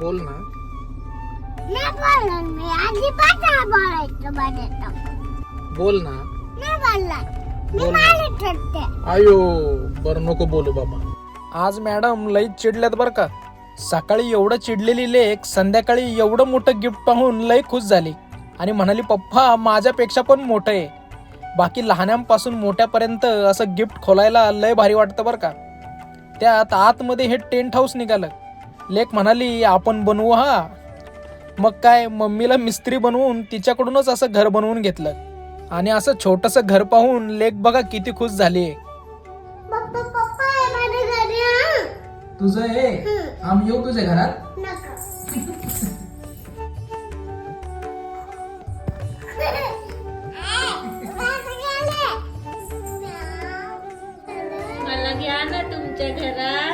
बोल ना. नाही बोलणार मी अजिबात नाही बोलायचं बोल ना. नाही बोलणार मी बोल ना. मालिक ठरते आयो बर नको बोलू बाबा. आज मॅडम लई चिडल्यात बर का. सकाळी एवढं चिडलेली लेख संध्याकाळी एवढं मोठं गिफ्ट पाहून लई खुश झाली. आणि म्हणाली पप्पा माझ्यापेक्षा पण मोठं आहे. बाकी लहान्यांपासून मोठ्यापर्यंत असं गिफ्ट खोलायला लय भारी वाटतं बरं का. त्यात आतमध्ये हे टेंट हाऊस निघालं. लेख म्हणाली आपण बनवू हा. मग काय मम्मीला मिस्त्री बनवून तिच्याकडूनच असं घर बनवून घेतलं. आणि असं छोटंसं घर पाहून लेख बघा किती खुश झाली पप्पा पप्पा आहे माझ्या घरी तुझं हे. आम्ही येऊ तुझ्या घरात? नको. मला घ्या ना तुमच्या घरात